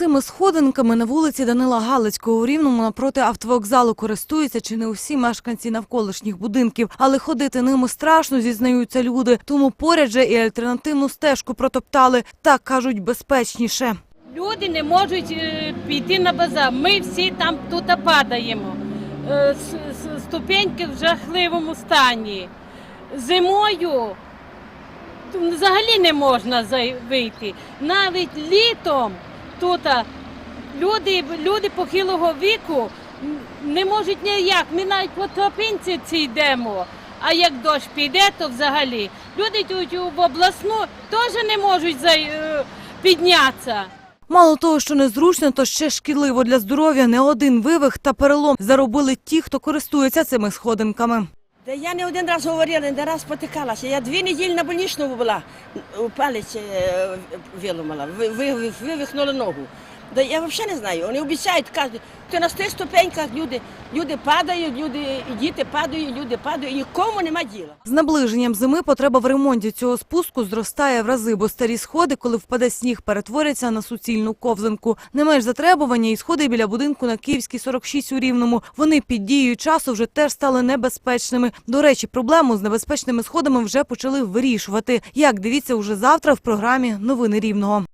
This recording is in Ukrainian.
Цими сходинками на вулиці Данила Галицького у Рівному напроти автовокзалу користуються чи не усі мешканці навколишніх будинків, але ходити ними страшно, зізнаються люди. Тому поряд же і альтернативну стежку протоптали. Так кажуть, безпечніше. Люди не можуть е, піти на базар. Ми всі там тут падаємо. Е, Ступеньки в жахливому стані. Зимою взагалі не можна вийти. Навіть літом тут люди, люди похилого віку не можуть ніяк. Ми навіть по тропинці ці йдемо. А як дощ піде, то взагалі люди тут в обласну теж не можуть е, піднятися. Мало того, що незручно, то ще шкідливо для здоров'я. Не один вивих та перелом заробили ті, хто користується цими сходинками. Та я не один раз говорила, не раз потикалася. Я дві неділі на больничному була, палець е, виламала, ви- ви- вивихнула ногу. Да я взагалі не знаю. Вони обіцяють, кажуть, то на тих ступеньках люди, люди падають, люди, і діти падають, люди падають, нікому нема діла. З наближенням зими потреба в ремонті цього спуску зростає в рази, бо старі сходи, коли впаде сніг, перетворяться на суцільну ковзанку. Не менш затребування і сходи біля будинку на Київській 46 у Рівному. Вони під дією часу вже теж стали небезпечними. До речі, проблему з небезпечними сходами вже почали вирішувати. Як дивіться уже завтра в програмі Новини Рівного.